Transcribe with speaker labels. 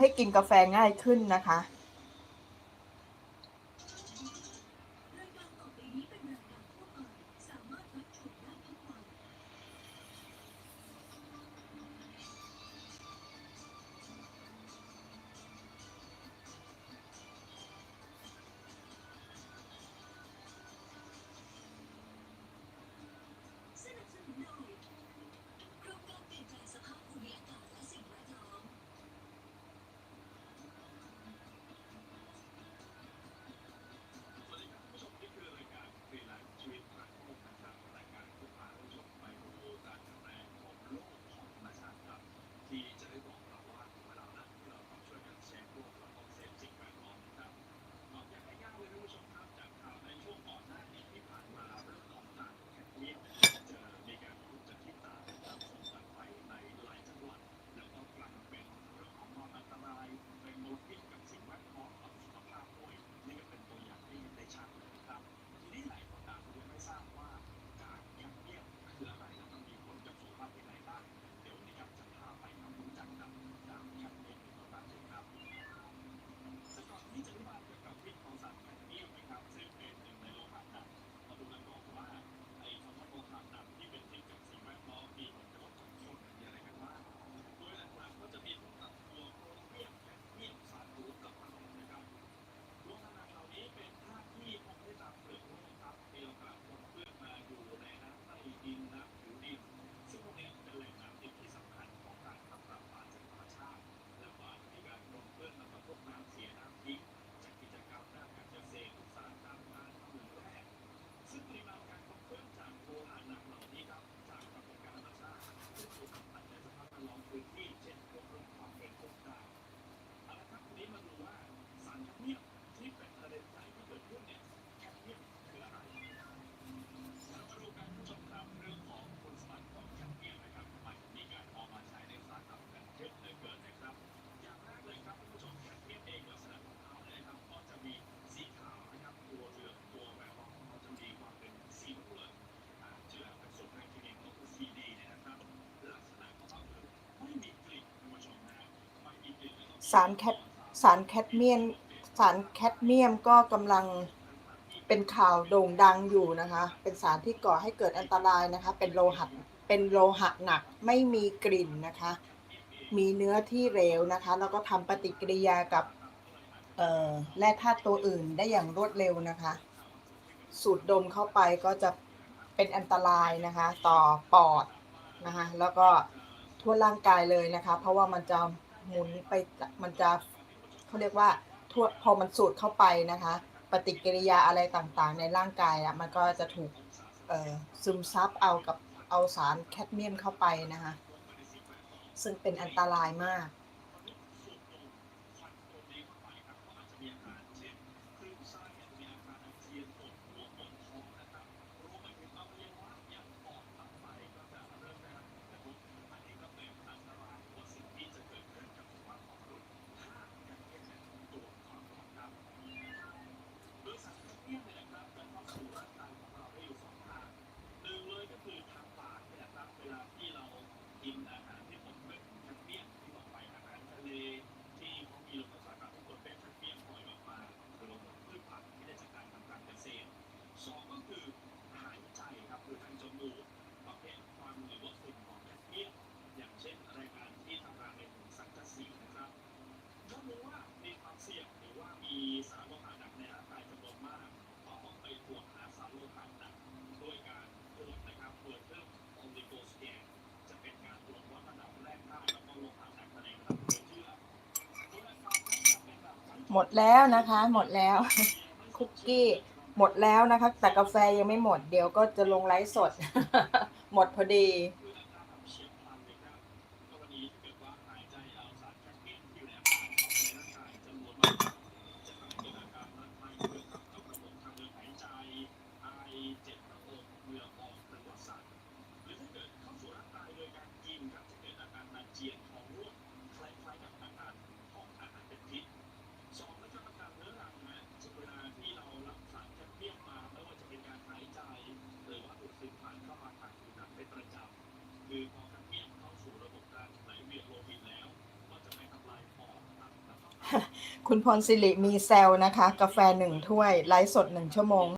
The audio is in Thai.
Speaker 1: ให้กินกาแฟง่ายขึ้นนะคะ
Speaker 2: สารแค
Speaker 3: ทสารแคดเมียมสารแคดเมียมก็กำลังเป็นข่าวโด่งดังอยู่นะคะ เป็นสาร
Speaker 1: ที่ก่อให้เกิดอันตรายนะคะ เป็นโลหะเป็นโลหะหนักไม่มีกลิ่นนะคะ มีเนื้อที่เร็วนะคะ แล้วก็ทำปฏิกิริยากับแร่ธาตุตัวอื่นได้อย่างรวดเร็วนะคะ สูดดมเข้าไปก็จะเป็นอันตรายนะคะ ต่อปอดนะคะ แล้วก็ทั่วร่างกายเลยนะคะ เพราะว่ามันจะ หมุนไปมันจะเขาเรียกว่าทวพอมันสูดเข้าไปนะคะ ปฏิกิริยาอะไรต่างๆ ในร่างกายอะมันก็จะถูกซึมซับเอากับเอาสารแคดเมียมเข้าไปนะคะ ซึ่งเป็นอันตรายมาก
Speaker 3: หมดแล้วนะคะ ห
Speaker 1: มดแล้ว คุกกี้หมดแล้วนะคะ แต่กาแฟยังไม่หมด เดี๋ยวก็จะลงไลฟ์สด หมดพอดี คุณพรสิริมีแซลนะคะ กาแฟหนึ่งถ้วย ไลฟ์สดหนึ่งชั่วโมง